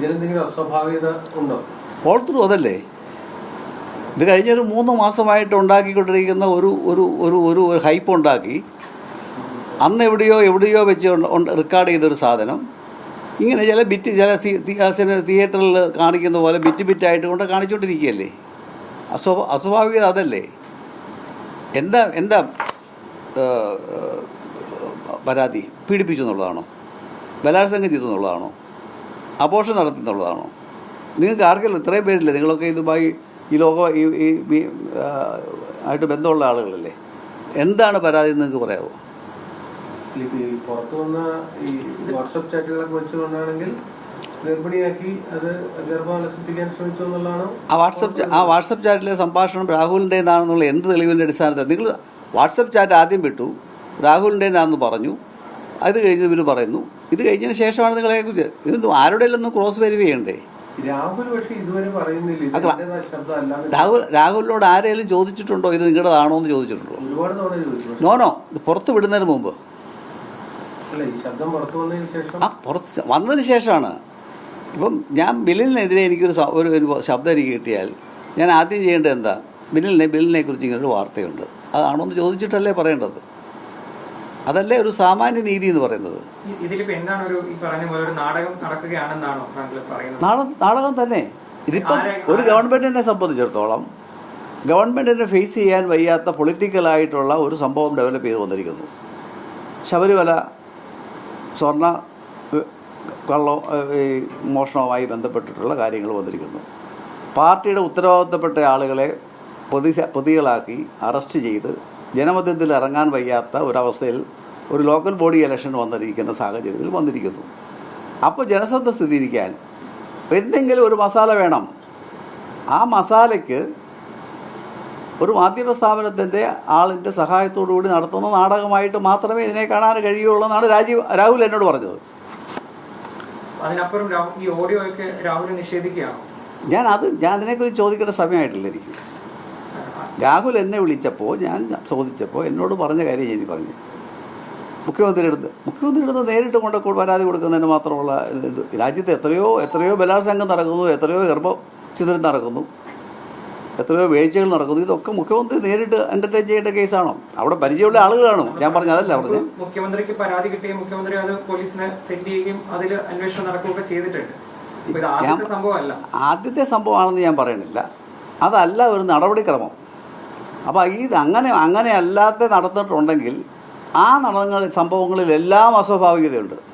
ഇതിലെന്തെങ്കിലും അസ്വാഭാവികത ഉണ്ടോ? Fall through അതല്ലേ? ഇത് കഴിഞ്ഞൊരു മൂന്ന് മാസമായിട്ട് ഉണ്ടാക്കിക്കൊണ്ടിരിക്കുന്ന ഒരു ഒരു ഒരു ഒരു ഒരു ഹൈപ്പ് ഉണ്ടാക്കി. അന്ന് എവിടെയോ എവിടെയോ വെച്ച് റെക്കോർഡ് ചെയ്തൊരു സാധനം. ഇങ്ങനെ ചില ബിറ്റ് ചില തിയേറ്ററിൽ കാണിക്കുന്ന പോലെ ബിറ്റ് ബിറ്റായിട്ട് കൊണ്ട് കാണിച്ചുകൊണ്ടിരിക്കുകയല്ലേ അസ്വ അസ്വാഭാവികത അതല്ലേ? എന്താ എന്താ പരാതി? പീഡിപ്പിച്ചു എന്നുള്ളതാണോ? ബലാത്സംഗം ചെയ്തു എന്നുള്ളതാണോ? അപോഷം നടത്തുന്നുള്ളതാണോ? നിങ്ങൾക്ക് ആർക്കെങ്കിലും ഇത്രയും പേരില്ലേ? നിങ്ങളൊക്കെ ഇതുമായി ഈ ലോക ഈ ഈ ആയിട്ട് ബന്ധമുള്ള ആളുകളല്ലേ? എന്താണ് പരാതി എന്ന് നിങ്ങൾക്ക് പറയാമോ പുറത്തു വന്ന ഈ വാട്സപ്പ് ചാറ്റുകളൊക്കെ വെച്ചുകൊണ്ടാണെങ്കിൽ ആ വാട്സപ്പ് ആ വാട്സപ്പ് ചാറ്റിലെ സംഭാഷണം രാഹുലിന്റെ എന്നാണെന്നുള്ള എന്ത് തെളിവിന്റെ അടിസ്ഥാനത്തിൽ നിങ്ങൾ വാട്സപ്പ് ചാറ്റ് ആദ്യം വിട്ടു രാഹുലിന്റെ ആണെന്ന് പറഞ്ഞു അത് കഴിഞ്ഞ് ഇവർ പറയുന്നു. ഇത് കഴിഞ്ഞതിന് ശേഷമാണ് നിങ്ങളെ കുറിച്ച്. ഇത് ആരുടെ ഒന്ന് ക്രോസ് വെരിഫൈ ചെയ്യണ്ടേ? രാഹുൽ പക്ഷേ ഇതുവരെ പറയുന്നില്ല. ഇത് ശബ്ദം അല്ലാതെ രാഹുൽ രാഹുലിനോട് ആരെങ്കിലും ചോദിച്ചിട്ടുണ്ടോ? ഇത് നിങ്ങളുടേതാണോ എന്ന് ചോദിച്ചിട്ടുണ്ടോ? ഒരുപാട് തവണ ചോദിച്ചു. പക്ഷെ നോ നോ ഇത് പുറത്ത് വിടുന്നതിന് മുമ്പ്. ആ പുറത്ത് വന്നതിന് ശേഷമാണ്. ഇപ്പം ഞാൻ ബില്ലിനെതിരെ എനിക്കൊരു ഒരു ശബ്ദം എനിക്ക് കിട്ടിയാൽ ഞാൻ ആദ്യം ചെയ്യേണ്ടത് എന്താ? ബില്ലിനെ ബില്ലിനെ കുറിച്ച് ഇങ്ങനൊരു വാർത്തയുണ്ട്. അതാണോ എന്ന് ചോദിച്ചിട്ടല്ലേ പറയേണ്ടത്. അതല്ലേ ഒരു സാമാന്യ നീതി എന്ന് പറയുന്നത്. നാടകം നാടകം തന്നെ. ഇതിപ്പം ഒരു ഗവൺമെന്റിനെ സംബന്ധിച്ചിടത്തോളം ഗവൺമെന്റിനെ ഫേസ് ചെയ്യാൻ വയ്യാത്ത പൊളിറ്റിക്കലായിട്ടുള്ള ഒരു സംഭവം ഡെവലപ്പ് ചെയ്ത് വന്നിരിക്കുന്നു. ശബരിമല സ്വർണ കള്ളോ ഈ മോഷണവുമായി ബന്ധപ്പെട്ടിട്ടുള്ള കാര്യങ്ങൾ വന്നിരിക്കുന്നു. പാർട്ടിയുടെ ഉത്തരവാദിത്തപ്പെട്ട ആളുകളെ പ്രതി പ്രതികളാക്കി അറസ്റ്റ് ചെയ്ത് ജനമധ്യത്തിൽ ഇറങ്ങാൻ വയ്യാത്ത ഒരവസ്ഥയിൽ ഒരു ലോക്കൽ ബോഡി ഇലക്ഷൻ വന്നിരിക്കുന്ന സാഹചര്യത്തിൽ വന്നിരിക്കുന്നു. അപ്പോൾ ജനശ്രദ്ധ സ്ഥിരീകരിക്കാൻ എന്തെങ്കിലും ഒരു മസാല വേണം. ആ മസാലയ്ക്ക് ഒരു മാധ്യമ സ്ഥാപനത്തിന്റെ ആളിന്റെ സഹായത്തോടു കൂടി നടത്തുന്ന നാടകമായിട്ട് മാത്രമേ ഇതിനെ കാണാൻ കഴിയുള്ളൂ എന്നാണ് രാജീവ് രാഹുൽ എന്നോട് പറഞ്ഞത്. അതിനപ്പുറം ഈ ഓഡിയോ ഒക്കെ രാഹുൽ നിഷേധിക്കുകയാണോ? ഞാൻ അത് ഞാൻ അതിനെക്കുറിച്ച് ചോദിക്കേണ്ട സമയമായിട്ടില്ല എനിക്ക്. രാഹുൽ എന്നെ വിളിച്ചപ്പോൾ ഞാൻ ചോദിച്ചപ്പോൾ എന്നോട് പറഞ്ഞ കാര്യം ഞാൻ പറഞ്ഞു. മുഖ്യമന്ത്രിയുടെ അടുത്ത് മുഖ്യമന്ത്രിയുടെ അടുത്ത് നേരിട്ട് കൊണ്ട് പരാതി കൊടുക്കുന്നതിന് മാത്രമുള്ള ഇത് രാജ്യത്ത് എത്രയോ എത്രയോ ബലാത്സംഗം നടക്കുന്നു എത്രയോ ഗർഭഛിദ്രം നടക്കുന്നു എത്രയോ വീഴ്ചകൾ നടക്കുന്നു. ഇതൊക്കെ മുഖ്യമന്ത്രി നേരിട്ട് എന്റർടൈൻ ചെയ്യേണ്ട കേസാണോ? അവിടെ പരിചയമുള്ള ആളുകളാണ്? ഞാൻ പറഞ്ഞു അതല്ല പറഞ്ഞു. മുഖ്യമന്ത്രിക്ക് പരാതി കിട്ടിയ മുഖ്യമന്ത്രി അത് പോലീസിനെ സെറ്റ് ചെയ്യുകയും അതിൽ അന്വേഷണം നടക്കുകയൊക്കെ ചെയ്തിട്ടുണ്ട്. ആദ്യത്തെ സംഭവമാണെന്ന് ഞാൻ പറയണില്ല. അതല്ല ഒരു നടപടിക്രമം. അപ്പോൾ ഇത് അങ്ങനെ അങ്ങനെ അല്ലാത്ത നടന്നിട്ടുണ്ടെങ്കിൽ ആ നടന്ന സംഭവങ്ങളിലെല്ലാം അസ്വാഭാവികതയുണ്ട്.